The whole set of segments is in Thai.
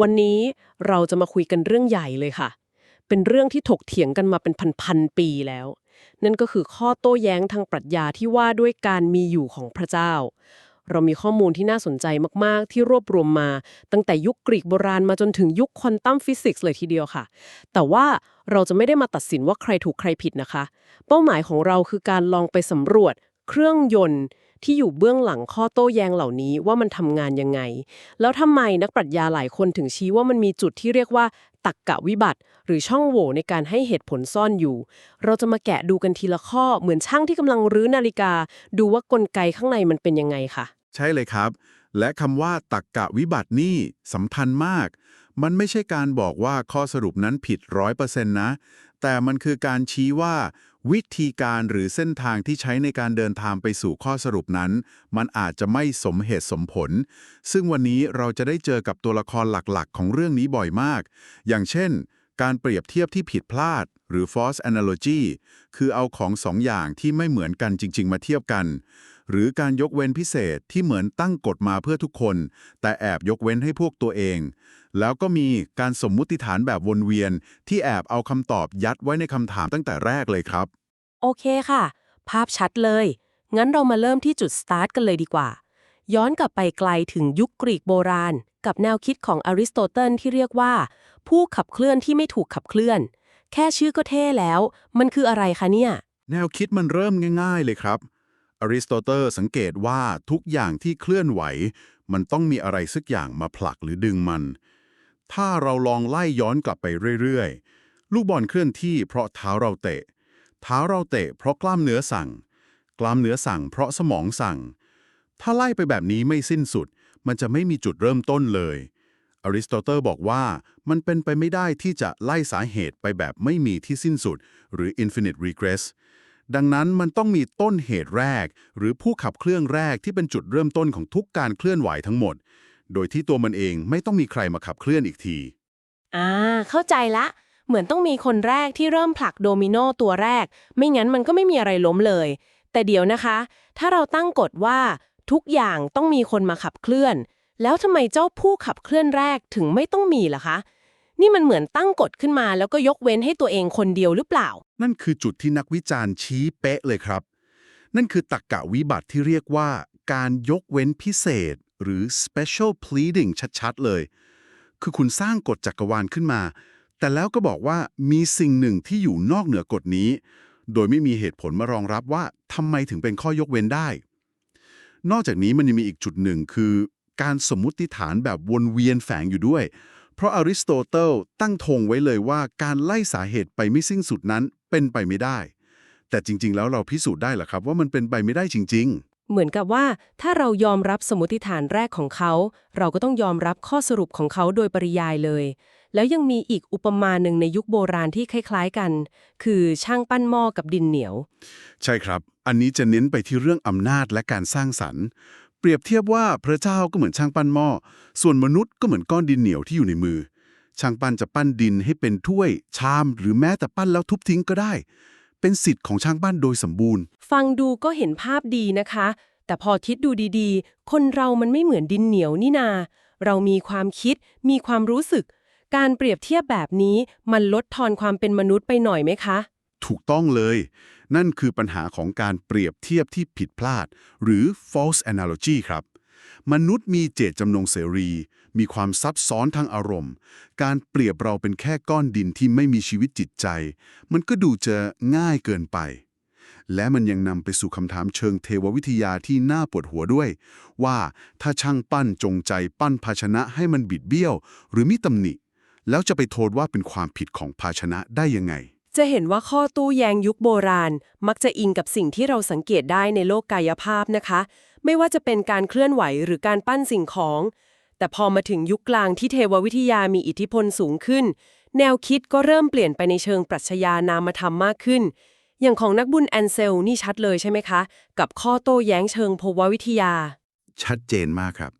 วันนี้เราจะมาคุยกันเรื่องใหญ่เลยค่ะ เป็นเรื่องที่ถกเถียงกันมาเป็นพันๆปีแล้ว นั่นก็คือข้อโต้แย้งทางปรัชญาที่ว่าด้วยการมีอยู่ของพระเจ้า เรามีข้อมูลที่น่าสนใจมากๆ ที่รวบรวมมา ตั้งแต่ยุคกรีกโบราณมาจนถึงยุคควอนตัมฟิสิกส์เลยทีเดียวค่ะ แต่ว่าเราจะไม่ได้มาตัดสินว่าใครถูกใครผิดนะคะ เป้าหมายของเราคือการลองไปสำรวจ เครื่องยนต์ ที่อยู่เบื้องหลังข้อโต้แย้งเหล่านี้ว่ามันทำงานยังไง แล้วทำไมนักปรัชญาหลายคนถึงชี้ว่ามันมีจุดที่เรียกว่าตักกะวิบัติ หรือช่องโหว่ในการให้เหตุผลซ่อนอยู่ เราจะมาแกะดูกันทีละข้อเหมือนช่างที่กำลังรื้อนาฬิกา ดูว่ากลไกข้างในมันเป็นยังไงค่ะ ใช่เลยครับ และคำว่าตักกะวิบัตินี่สำคัญมาก มันไม่ใช่การบอกว่าข้อสรุปนั้นผิดร้อยเปอร์เซ็นต์นะ แต่มันคือการชี้ว่า วิธีการหรือเส้นทางที่ใช้ในการเดินทางไปสู่ข้อสรุปนั้น มันอาจจะไม่สมเหตุสมผล ซึ่งวันนี้เราจะได้เจอกับตัวละครหลักๆ ของเรื่องนี้บ่อยมาก อย่างเช่น การเปรียบเทียบที่ผิดพลาด หรือ false analogy คือเอาของสองอย่างที่ไม่เหมือนกันจริง ๆ มาเทียบกัน หรือการยกเว้นพิเศษที่เหมือนตั้งกฎมาเพื่อทุกคน แต่แอบยกเว้นให้พวกตัวเอง แล้วก็มีการสมมุติฐานแบบวนเวียน ที่แอบเอาคำตอบยัดไว้ในคำถามตั้งแต่แรกเลยครับ โอเคค่ะ ภาพชัดเลย งั้นเรามาเริ่มที่จุดสตาร์ทกันเลยดีกว่า ย้อนกลับไปไกลถึงยุคกรีกโบราณ กับแนวคิดของอริสโตเติลที่เรียกว่า ผู้ขับเคลื่อนที่ไม่ถูกขับเคลื่อน แค่ชื่อก็เท่แล้ว มันคืออะไรคะเนี่ย แนวคิดมันเริ่มง่าย ๆ เลยครับ อริสโตเติลสังเกตว่าทุกอย่างที่เคลื่อนไหว มันต้องมีอะไรสักอย่างมาผลักหรือดึงมัน ถ้าเราลองไล่ย้อนกลับไปเรื่อยๆ ลูกบอลเคลื่อนที่เพราะเท้าเราเตะ เท้าเราเตะเพราะกล้ามเนื้อสั่ง กล้ามเนื้อสั่ง เพราะสมองสั่ง ถ้าไล่ไปแบบนี้ไม่สิ้นสุด มันจะไม่มีจุดเริ่มต้นเลย อริสโตเติลบอกว่ามันเป็นไปไม่ได้ที่จะไล่สาเหตุไปแบบไม่มีที่สิ้นสุด หรือ infinite regress ดังนั้นมันต้องมีต้นเหตุแรก หรือผู้ขับเคลื่อนแรกที่เป็นจุดเริ่มต้นของทุกการเคลื่อนไหวทั้งหมด โดยที่ตัวมันเองไม่ต้องมีใครมาขับเคลื่อนอีกที อ่า เข้าใจละ เหมือนต้องมีคนแรกที่เริ่มผลักโดมิโนตัวแรก ไม่งั้นมันก็ไม่มีอะไรล้มเลย แต่เดี๋ยวนะคะ ถ้าเราตั้งกฎว่า ทุกอย่างต้องมีคนมาขับเคลื่อน แล้วทำไมเจ้าผู้ขับเคลื่อนแรกถึงไม่ต้องมีล่ะคะ นี่มันเหมือนตั้งกฎขึ้นมา แล้วก็ยกเว้นให้ตัวเองคนเดียวหรือเปล่า นั่นคือจุดที่นักวิจารณ์ชี้เป๊ะเลยครับ นั่นคือตรรกกะวิบัติที่เรียกว่าการยกเว้นพิเศษ หรือ special pleading ชัดๆเลย คือคุณสร้างกฎจักรวาลขึ้นมา แต่แล้วก็บอกว่ามีสิ่งหนึ่งที่อยู่นอกเหนือกฎนี้ โดยไม่มีเหตุผลมารองรับว่าทำไมถึงเป็นข้อยกเว้นได้ นอกจากนี้มันยังมีอีกจุดหนึ่งคือ การสมมุติฐานแบบวนเวียนแฝงอยู่ด้วย เพราะอริสโตเติลตั้งธงไว้เลยว่าการไล่สาเหตุไปไม่สิ้นสุดนั้นเป็นไปไม่ได้ แต่จริง ๆ แล้วเราพิสูจน์ได้เหรอครับว่ามันเป็นไปไม่ได้จริงเหมือนกับว่าถ้าเรายอมรับสมมติฐานแรกของเขา เราก็ต้องยอมรับข้อสรุปของเขาโดยปริยายเลย แล้วยังมีอีกอุปมาหนึ่งในยุคโบราณที่คล้าย ๆกัน คือช่างปั้นหม้อกับดินเหนียวๆใช่ครับ อันนี้จะเน้นไปที่เรื่องอำนาจและการสร้างสรรค์ เปรียบเทียบว่าพระเจ้าก็เหมือนช่างปั้นหม้อ ส่วนมนุษย์ก็เหมือนก้อนดินเหนียวที่อยู่ในมือ ช่างปั้นจะปั้นดินให้เป็นถ้วย ชาม หรือแม้แต่ปั้นแล้วทุบทิ้งก็ได้ เป็นสิทธิ์ของช่างปั้นโดยสมบูรณ์ ฟังดูก็เห็นภาพดีนะคะ แต่พอคิดดูดีๆ คนเรามันไม่เหมือนดินเหนียวนี่นา เรามีความคิด มีความรู้สึก การเปรียบเทียบแบบนี้มันลดทอนความเป็นมนุษย์ไปหน่อยไหมคะ ถูกต้องเลย นั่นคือปัญหาของการเปรียบเทียบที่ผิดพลาด หรือ false analogy ครับ มนุษย์มีเจตจำนงเสรี มีความซับซ้อนทางอารมณ์ การเปรียบเราเป็นแค่ก้อนดินที่ไม่มีชีวิตจิตใจ มันก็ดูจะง่ายเกินไป และมันยังนำไปสู่คำถามเชิงเทววิทยาที่น่าปวดหัวด้วย ว่าถ้าช่างปั้นจงใจปั้นภาชนะให้มันบิดเบี้ยว หรือมีตำหนิ แล้วจะไปโทษว่าเป็นความผิดของภาชนะได้ยังไง จะเห็นว่าข้อตู้แยงยุคโบราณ มักจะอิงกับสิ่งที่เราสังเกตได้ในโลกกายภาพนะคะ ไม่ว่าจะเป็นการเคลื่อนไหวหรือการปั้นสิ่งของ แต่พอมาถึงยุคกลางที่เทววิทยามีอิทธิพลสูงขึ้น แนวคิดก็เริ่มเปลี่ยนไปในเชิงปรัชญานามธรรมมากขึ้น อย่างของนักบุญแอนเซลนี่ชัดเลยใช่ไหมคะ กับข้อโต้แย้งเชิงภววิทยา ชัดเจนมากครับ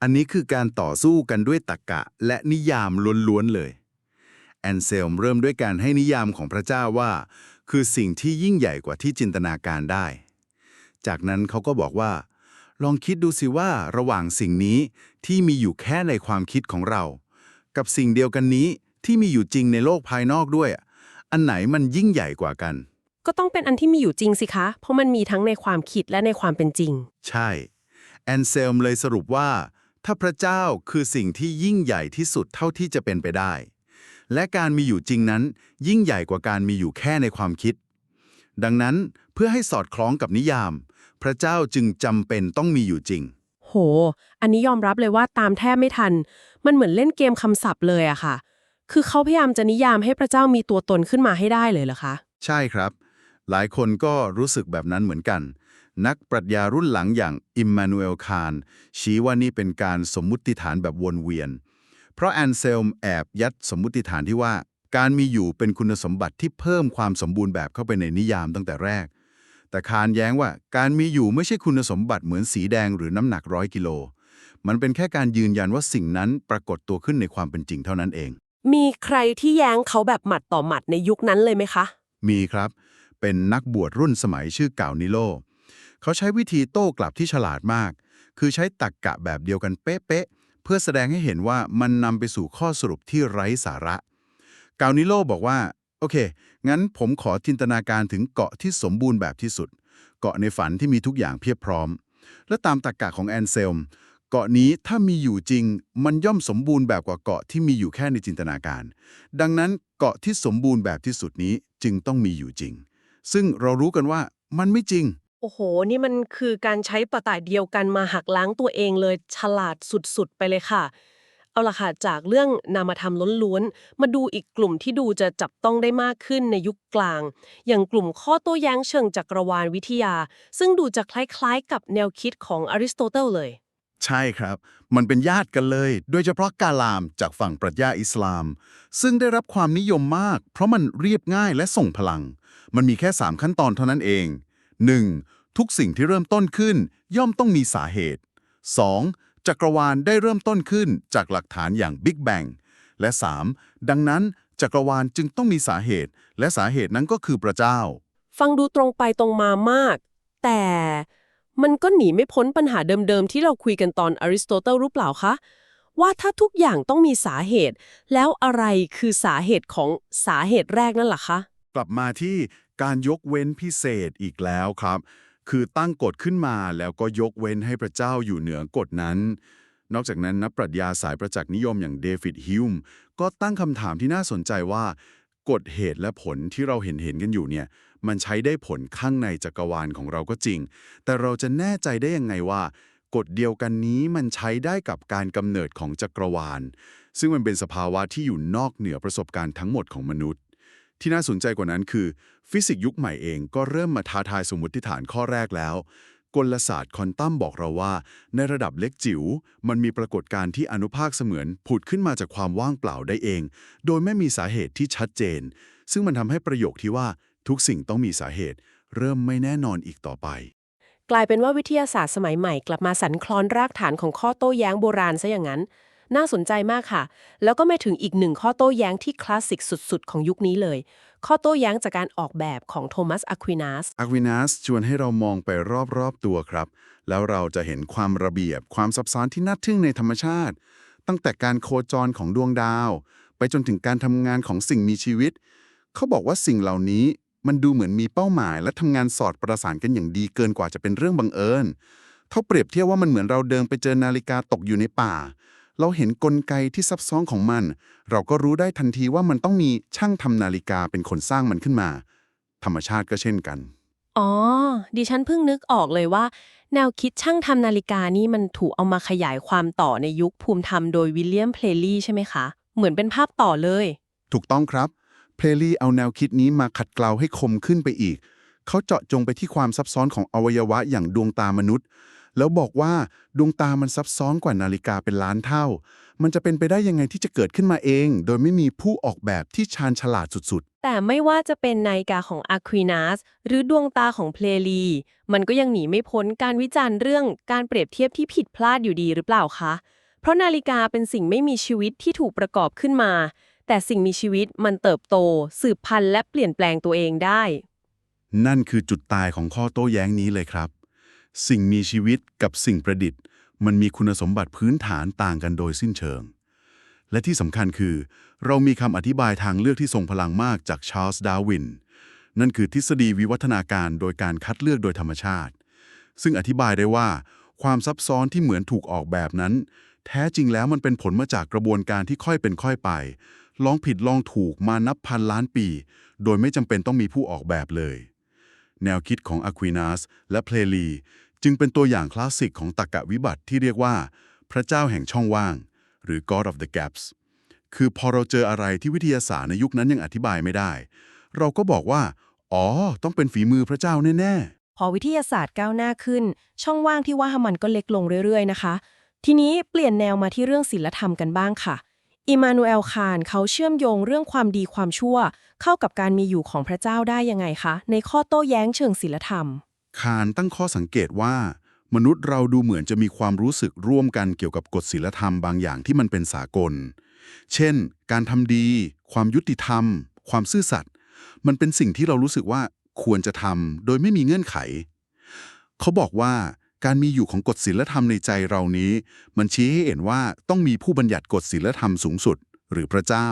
อันนี้คือการต่อสู้กันด้วยตรรกะและนิยามล้วนๆเลย อนเซลมเริ่มด้วยการให้นิยามของพระเจ้าว่า คือสิ่งที่ยิ่งใหญ่กว่าที่จินตนาการได้ จากนั้นเขาก็บอกว่า ลองคิดดูสิว่าระหว่างสิ่งนี้ที่มีอยู่แค่ในความคิดของเรา กับสิ่งเดียวกันนี้ที่มีอยู่จริงในโลกภายนอกด้วยอะอันไหนมันยิ่งใหญ่กว่ากัน ก็ต้องเป็นอันที่มีอยู่จริงสิคะ เพราะมันมีทั้งในความคิดและในความเป็นจริง ใช่แอนเซลมเลยสรุปว่า ถ้าพระเจ้าคือสิ่งที่ยิ่งใหญ่ที่สุดเท่าที่จะเป็นไปได้ และการมีอยู่จริงนั้น ยิ่งใหญ่กว่าการมีอยู่แค่ในความคิด ดังนั้นเพื่อให้สอดคล้องกับนิยาม พระเจ้าจึงจำเป็นต้องมีอยู่จริง โห อันนี้ยอมรับเลยว่าตามแทบไม่ทัน มันเหมือนเล่นเกมคำศัพท์เลยอะค่ะ คือเขาพยายามจะนิยามให้พระเจ้ามีตัวตนขึ้นมาให้ได้เลยเหรอคะ ใช่ครับ หลายคนก็รู้สึกแบบนั้นเหมือนกันนักปรัชญารุ่นหลังอย่างอิมมานูเอลคานชี้ว่านี่เป็นการสมมุติฐานแบบวนเวียน เพราะแอนเซลมแอบยัดสมมุติฐานที่ว่า การมีอยู่เป็นคุณสมบัติที่เพิ่มความสมบูรณ์แบบเข้าไปในนิยามตั้งแต่แรก แต่คานแย้งว่าการมีอยู่ไม่ใช่คุณสมบัติเหมือนสีแดงหรือน้ำหนักร้อยกิโล มันเป็นแค่การยืนยันว่าสิ่งนั้นปรากฏตัวขึ้นในความเป็นจริงเท่านั้นเอง มีใครที่แย้งเขาแบบหมัดต่อหมัดในยุคนั้นเลยไหมคะ มีครับ เป็นนักบวชรุ่นสมัยชื่อเก่านิโล เขาใช้วิธีโต้กลับที่ฉลาดมาก คือใช้ตักกะแบบเดียวกันเป๊ะๆ เพื่อแสดงให้เห็นว่ามันนำไปสู่ข้อสรุปที่ไร้สาระกาวนิโลบอกว่า โอเค งั้นผมขอจินตนาการถึงเกาะที่สมบูรณ์แบบที่สุด เกาะในฝันที่มีทุกอย่างเพียบพร้อม และตามตรรกะของแอนเซลมเกาะนี้ถ้ามีอยู่จริง มันย่อมสมบูรณ์แบบกว่าเกาะที่มีอยู่แค่ในจินตนาการ ดังนั้นเกาะที่สมบูรณ์แบบที่สุดนี้จึงต้องมีอยู่จริง ซึ่งเรารู้กันว่ามันไม่จริง โอ้โห นี่มันคือการใช้ประต่ายเดียวกันมาหักล้างตัวเองเลยฉลาดสุดๆ ไปเลยค่ะ เอาล่ะค่ะ จากเรื่องนามธรรมล้วนๆ มาดูอีกกลุ่มที่ดูจะจับต้องได้มากขึ้นในยุคกลาง อย่างกลุ่มข้อโต้แย้งเชิงจักรวาลวิทยา ซึ่งดูจะคล้ายๆ กับแนวคิดของอริสโตเติลเลย ใช่ครับ มันเป็นญาติกันเลย โดยเฉพาะกาลามจากฝั่งปรัชญาอิสลาม ซึ่งได้รับความนิยมมาก เพราะมันเรียบง่ายและส่งพลัง มันมีแค่ 3 ขั้นตอนเท่านั้นเอง 1. ทุกสิ่งที่เริ่มต้นขึ้น ย่อมต้องมีสาเหตุ 2. จักรวาลได้เริ่มต้นขึ้นจากหลักฐานอย่าง Big Bang และ 3. ดังนั้นจักรวาลจึงต้องมีสาเหตุ และสาเหตุนั้นก็คือพระเจ้า ฟังดูตรงไปตรงมามาก แต่มันก็หนีไม่พ้นปัญหาเดิมๆ ที่เราคุยกันตอนอริสโตเติลรู้เปล่าคะ ว่าถ้าทุกอย่างต้องมีสาเหตุ แล้วอะไรคือสาเหตุของสาเหตุแรกนั่นล่ะคะ กลับมาที่การยกเว้นพิเศษอีกแล้วครับ คือตั้งกฎขึ้นมาแล้วก็ยกเว้นให้พระเจ้าอยู่เหนือกฎนั้น นอกจากนั้นนักปรัชญาสายประจักษ์นิยมอย่างเดวิดฮิวมก็ตั้งคำถามที่น่าสนใจว่ากฎเหตุและผลที่เราเห็นเห็นกันอยู่เนี่ย มันใช้ได้ผลข้างในจักรวาลของเราก็จริง แต่เราจะแน่ใจได้ยังไงว่า กฎเดียวกันนี้มันใช้ได้กับการกำเนิดของจักรวาล ซึ่งมันเป็นสภาวะที่อยู่นอกเหนือประสบการณ์ทั้งหมดของมนุษย์ ที่น่าสนใจกว่านั้นคือ ฟิสิกส์ยุคใหม่เองก็เริ่มมาท้าทายสมมติฐานข้อแรกแล้ว กลศาสตร์ควอนตัมบอกเราว่า ในระดับเล็กจิ๋วมันมีปรากฏการณ์ที่อนุภาคเสมือนผุดขึ้นมาจากความว่างเปล่าได้เอง โดยไม่มีสาเหตุที่ชัดเจน ซึ่งมันทำให้ประโยคที่ว่าทุกสิ่งต้องมีสาเหตุ เริ่มไม่แน่นอนอีกต่อไปกลายเป็นว่าวิทยาศาสตร์สมัยใหม่กลับมาสันคลอนรากฐานของข้อโต้แย้งโบราณซะอย่างนั้น น่าสนใจมากค่ะ แล้วก็ไม่ถึงอีกหนึ่งข้อโต้แย้งที่คลาสสิกสุดๆ ของยุคนี้เลย ข้อโต้แย้งจากการออกแบบของโทมัสอะควินัสอควินัสชวนให้เรามองไปรอบๆตัวครับ แล้วเราจะเห็นความระเบียบความซับซ้อนที่น่าทึ่งในธรรมชาติ ตั้งแต่การโคจรของดวงดาว ไปจนถึงการทำงานของสิ่งมีชีวิต เขาบอกว่าสิ่งเหล่านี้มันดูเหมือนมีเป้าหมาย และทำงานสอดประสานกันอย่างดีเกินกว่าจะเป็นเรื่องบังเอิญเขาเปรียบเทียบว่ามันเหมือนเราเดินไปเจอนาฬิกาตกอยู่ในป่า เราเห็นกลไกที่ซับซ้อนของมัน เราก็รู้ได้ทันทีว่ามันต้องมีช่างทำนาฬิกาเป็นคนสร้างมันขึ้นมา ธรรมชาติก็เช่นกัน อ๋อ ดิฉันเพิ่งนึกออกเลยว่า แนวคิดช่างทำนาฬิกานี่มันถูกเอามาขยายความต่อในยุคภูมิธรรมโดยวิลเลียมเพลลี่ใช่ไหมคะ เหมือนเป็นภาพต่อเลย ถูกต้องครับเพลลี่เอาแนวคิดนี้มาขัดเกลาให้คมขึ้นไปอีก เขาเจาะจงไปที่ความซับซ้อนของอวัยวะอย่างดวงตามนุษย์ แล้วบอกว่าดวงตามันซับซ้อนกว่านาฬิกาเป็นล้านเท่า มันจะเป็นไปได้ยังไงที่จะเกิดขึ้นมาเอง โดยไม่มีผู้ออกแบบที่ชาญฉลาดสุดแต่ไม่ว่าจะเป็นนาฬิกาของอะควินัสหรือดวงตาของเพลลี มันก็ยังหนีไม่พ้นการวิจารณ์เรื่องการเปรียบเทียบที่ผิดพลาดอยู่ดีหรือเปล่าคะ เพราะนาฬิกาเป็นสิ่งไม่มีชีวิตที่ถูกประกอบขึ้นมา แต่สิ่งมีชีวิตมันเติบโต สืบพันธุ์และเปลี่ยนแปลงตัวเองได้ๆนั่นคือจุดตายของข้อโต้แย้งนี้เลยครับ สิ่งมีชีวิตกับสิ่งประดิษฐ์ มันมีคุณสมบัติพื้นฐานต่างกันโดยสิ้นเชิง และที่สำคัญคือ เรามีคำอธิบายทางเลือกที่ทรงพลังมากจากชาร์ลส์ดาร์วิน นั่นคือทฤษฎีวิวัฒนาการโดยการคัดเลือกโดยธรรมชาติ ซึ่งอธิบายได้ว่า ความซับซ้อนที่เหมือนถูกออกแบบนั้น แท้จริงแล้วมันเป็นผลมาจากกระบวนการที่ค่อยเป็นค่อยไป ลองผิดลองถูกมานับพันล้านปี โดยไม่จำเป็นต้องมีผู้ออกแบบเลย แนวคิดของอควินัสและเพลลี จึงเป็นตัวอย่างคลาสสิกของตรรกะวิบัติที่เรียกว่า พระเจ้าแห่งช่องว่าง หรือ God of the Gaps คือพอเราเจออะไรที่วิทยาศาสตร์ในยุคนั้นยังอธิบายไม่ได้ เราก็บอกว่า อ๋อ ต้องเป็นฝีมือพระเจ้าแน่ ๆ พอวิทยาศาสตร์ก้าวหน้าขึ้น ช่องว่างที่ว่ามันก็เล็กลงเรื่อย ๆ นะคะ ทีนี้เปลี่ยนแนวมาที่เรื่องศีลธรรมกันบ้างค่ะอิมานูเอลคานเขาเชื่อมโยงเรื่องความดีความชั่ว เข้ากับการมีอยู่ของพระเจ้าได้ยังไงคะ ในข้อโต้แย้งเชิงศีลธรรม คานตั้งข้อสังเกตว่า มนุษย์เราดูเหมือนจะมีความรู้สึกร่วมกันเกี่ยวกับกฎศีลธรรมบางอย่างที่มันเป็นสากล เช่น การทำดี ความยุติธรรม ความซื่อสัตย์มันเป็นสิ่งที่เรารู้สึกว่าควรจะทำโดยไม่มีเงื่อนไข เขาบอกว่าการมีอยู่ของกฎศีลธรรมในใจเรานี้ มันชี้ให้เห็นว่าต้องมีผู้บัญญัติกฎศีลธรรมสูงสุด หรือพระเจ้า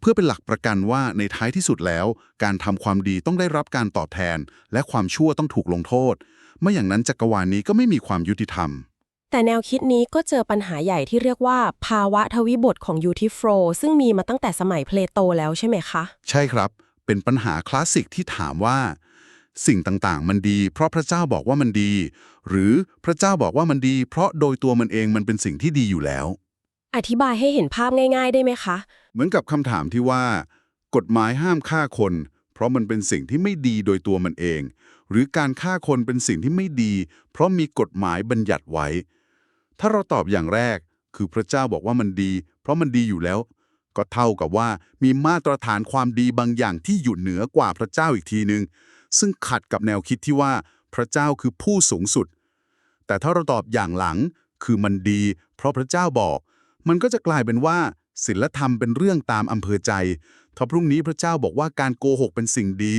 เพื่อเป็นหลักประกันว่าในท้ายที่สุดแล้ว การทำความดีต้องได้รับการตอบแทน และความชั่วต้องถูกลงโทษ ไม่อย่างนั้นจักรวาลนี้ก็ไม่มีความยุติธรรม แต่แนวคิดนี้ก็เจอปัญหาใหญ่ที่เรียกว่า ภาวะทวิบทของยูทิโฟรซึ่งมีมาตั้งแต่สมัยเพลโตแล้วใช่ไหมคะ ใช่ครับ เป็นปัญหาคลาสสิกที่ถามว่า สิ่งต่างๆ มันดี เพราะพระเจ้าบอกว่ามันดี หรือพระเจ้าบอกว่ามันดี เพราะโดยตัวมันเองมันเป็นสิ่งที่ดีอยู่แล้ว อธิบายให้เห็นภาพง่าย ๆ ได้ไหมคะ เหมือนกับคำถามที่ว่า กฎหมายห้ามฆ่าคน เพราะมันเป็นสิ่งที่ไม่ดีโดยตัวมันเอง หรือการฆ่าคนเป็นสิ่งที่ไม่ดี เพราะมีกฎหมายบัญญัติไว้ ถ้าเราตอบอย่างแรก คือพระเจ้าบอกว่ามันดี เพราะมันดีอยู่แล้ว ก็เท่ากับว่ามีมาตรฐานความดีบางอย่างที่อยู่เหนือกว่าพระเจ้าอีกทีหนึ่งซึ่งขัดกับแนวคิดที่ว่า พระเจ้าคือผู้สูงสุด แต่ถ้าเราตอบอย่างหลัง คือมันดี เพราะพระเจ้าบอก มันก็จะกลายเป็นว่าศีลธรรมเป็นเรื่องตามอำเภอใจ ถ้าพรุ่งนี้พระเจ้าบอกว่าการโกหกเป็นสิ่งดี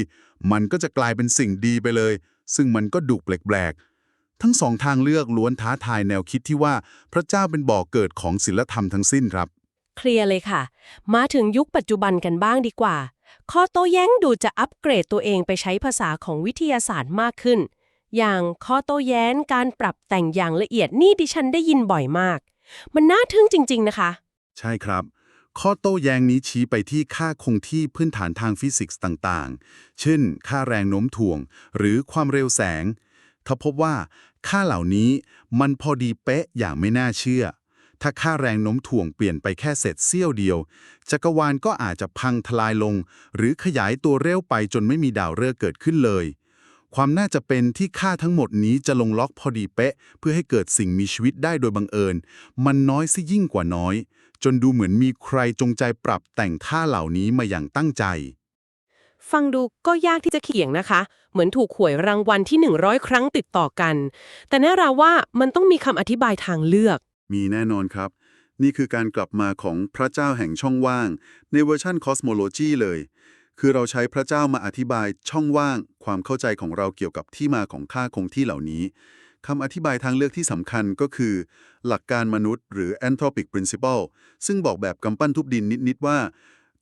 มันก็จะกลายเป็นสิ่งดีไปเลย ซึ่งมันก็ดูแปลกๆ ทั้งสองทางเลือกล้วนท้าทายแนวคิดที่ว่าพระเจ้าเป็นบ่อเกิดของศีลธรรมทั้งสิ้นครับ เคลียร์เลยค่ะ มาถึงยุคปัจจุบันกันบ้างดีกว่า ข้อโต้แย้งดูจะอัปเกรดตัวเองไปใช้ภาษาของวิทยาศาสตร์มากขึ้น อย่างข้อโต้แย้งการปรับแต่งอย่างละเอียดนี่ดิฉันได้ยินบ่อยมาก มันน่าทึ่งจริง ๆ นะคะ ใช่ครับ ข้อโต้แย้งนี้ชี้ไปที่ค่าคงที่พื้นฐานทางฟิสิกส์ต่างๆ เช่น ค่าแรงโน้มถ่วง หรือความเร็วแสงถ้าพบว่าค่าเหล่านี้มันพอดีเป๊ะอย่างไม่น่าเชื่อ ถ้าค่าแรงโน้มถ่วงเปลี่ยนไปแค่เศษเสี้ยวเดียว จักรวาลก็อาจจะพังทลายลง หรือขยายตัวเร็วไปจนไม่มีดาวฤกษ์เกิดขึ้นเลย ความน่าจะเป็นที่ค่าทั้งหมดนี้จะลงล็อกพอดีเป๊ะ เพื่อให้เกิดสิ่งมีชีวิตได้โดยบังเอิญ มันน้อยซะยิ่งกว่าน้อย จนดูเหมือนมีใครจงใจปรับแต่งค่าเหล่านี้มาอย่างตั้งใจ ฟังดูก็ยากที่จะเขียงนะคะ เหมือนถูกหวยรางวัลที่ 100 ครั้งติดต่อกัน แต่แน่ราว่ามันต้องมีคำอธิบายทางเลือก มีแน่นอนครับ นี่คือการกลับมาของพระเจ้าแห่งช่องว่าง ในเวอร์ชัน Cosmology เลย คือเราใช้พระเจ้ามาอธิบายช่องว่าง ความเข้าใจของเราเกี่ยวกับที่มาของค่าคงที่เหล่านี้คำอธิบายทางเลือกที่สำคัญก็คือ หลักการมนุษย์หรือ anthropic principle ซึ่งบอกแบบกำปั้นทุบดินนิด ๆ ว่า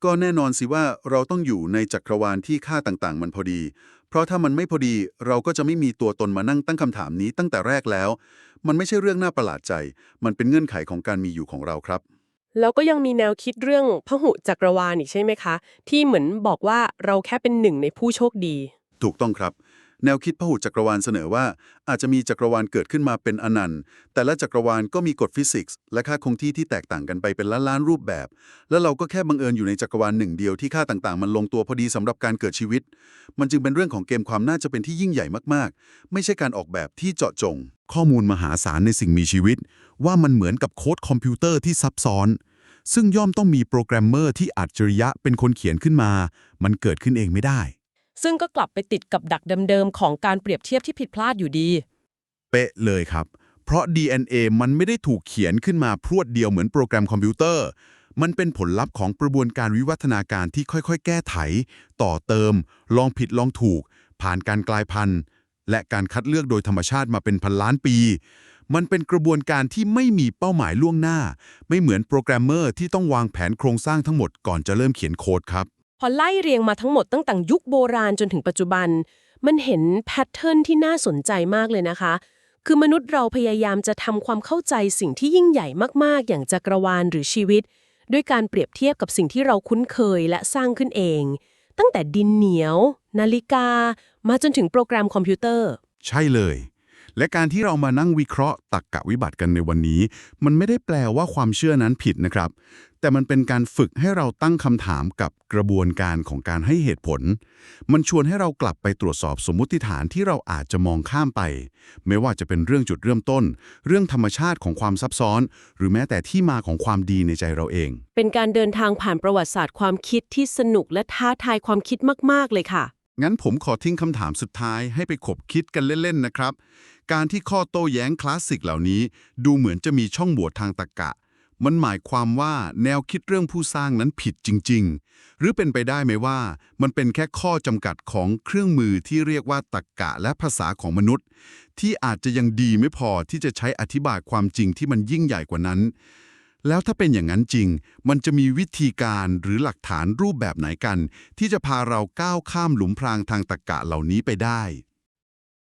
ก็แน่นอนสิว่าเราต้องอยู่ในจักรวาลที่ค่าต่างๆ มันพอดี เพราะถ้ามันไม่พอดีเราก็จะไม่มีตัวตนมานั่งตั้งคำถามนี้ตั้งแต่แรกแล้ว มันไม่ใช่เรื่องน่าประหลาดใจ มันเป็นเงื่อนไขของการมีอยู่ของเราครับ แล้วก็ยังมีแนวคิดเรื่องพหุจักรวาลอีกใช่ไหมคะ ที่เหมือนบอกว่าเราแค่เป็นหนึ่งในผู้โชคดี ถูกต้องครับ แนวคิดพหุจักรวาลเสนอว่า อาจจะมีจักรวาลเกิดขึ้นมาเป็นอนันต์แต่ละจักรวาลก็มีกฎฟิสิกส์และค่าคงที่ที่แตกต่างกันไปเป็นล้านล้านรูปแบบ แล้วเราก็แค่บังเอิญอยู่ในจักรวาลหนึ่งเดียวที่ค่าต่างๆ มันลงตัวพอดีสำหรับการเกิดชีวิต มันจึงเป็นเรื่องของเกมความน่าจะเป็นที่ยิ่งใหญ่มากๆ ไม่ใช่การออกแบบที่เจาะจง ข้อมูลมหาศาลในสิ่งมีชีวิต ว่ามันเหมือนกับโค้ดคอมพิวเตอร์ที่ซับซ้อน ซึ่งย่อมต้องมีโปรแกรมเมอร์ที่อัจฉริยะเป็นคนเขียนขึ้นมา มันเกิดขึ้นเองไม่ได้ ซึ่งก็กลับไปติดกับดักเดิมๆของการเปรียบเทียบที่ผิดพลาดอยู่ดี เป๊ะเลยครับ เพราะ DNA มันไม่ได้ถูกเขียนขึ้นมาพรวดเดียวเหมือนโปรแกรมคอมพิวเตอร์ มันเป็นผลลัพธ์ของกระบวนการวิวัฒนาการที่ค่อยๆ แก้ไข ต่อเติม ลองผิดลองถูก ผ่านการกลายพันธุ์ และการคัดเลือกโดยธรรมชาติมาเป็นพันล้านปี มันเป็นกระบวนการที่ไม่มีเป้าหมายล่วงหน้า ไม่เหมือนโปรแกรมเมอร์ที่ต้องวางแผนโครงสร้างทั้งหมดก่อนจะเริ่มเขียนโค้ดครับ พอไล่เรียงมาทั้งหมดตั้งแต่ยุคโบราณจนถึงปัจจุบัน มันเห็นแพทเทิร์นที่น่าสนใจมากเลยนะคะ คือมนุษย์เราพยายามจะทำความเข้าใจสิ่งที่ยิ่งใหญ่มากๆ อย่างจักรวาลหรือชีวิต ด้วยการเปรียบเทียบกับสิ่งที่เราคุ้นเคยและสร้างขึ้นเอง ตั้งแต่ดินเหนียว นาฬิกา มาจนถึงโปรแกรมคอมพิวเตอร์ ใช่เลย และการที่เรามานั่งวิเคราะห์ตักกะวิบัติกันในวันนี้ มันไม่ได้แปลว่าความเชื่อนั้นผิดนะครับ แต่มันเป็นการฝึกให้เราตั้งคำถามกับกระบวนการของการให้เหตุผล มันชวนให้เรากลับไปตรวจสอบสมมุติฐานที่เราอาจจะมองข้ามไป ไม่ว่าจะเป็นเรื่องจุดเริ่มต้น เรื่องธรรมชาติของความซับซ้อน หรือแม้แต่ที่มาของความดีในใจเราเอง เป็นการเดินทางผ่านประวัติศาสตร์ความคิดที่สนุกและท้าทายความคิดมาก ๆ เลยค่ะ งั้นผมขอทิ้งคำถามสุดท้ายให้ไปขบคิดกันเล่น ๆ นะครับ การที่ข้อโต้แย้งคลาสสิกเหล่านี้ ดูเหมือนจะมีช่องโหว่ทางตรรกะ มันหมายความว่าแนวคิดเรื่องผู้สร้างนั้นผิดจริง ๆ หรือเป็นไปได้ไหมว่า มันเป็นแค่ข้อจำกัดของเครื่องมือที่เรียกว่าตรรกะและภาษาของมนุษย์ ที่อาจจะยังดีไม่พอที่จะใช้อธิบายความจริงที่มันยิ่งใหญ่กว่านั้น แล้วถ้าเป็นอย่างนั้นจริง มันจะมีวิธีการหรือหลักฐานรูปแบบไหนกัน ที่จะพาเราก้าวข้ามหลุมพรางทางตรรกะเหล่านี้ไปได้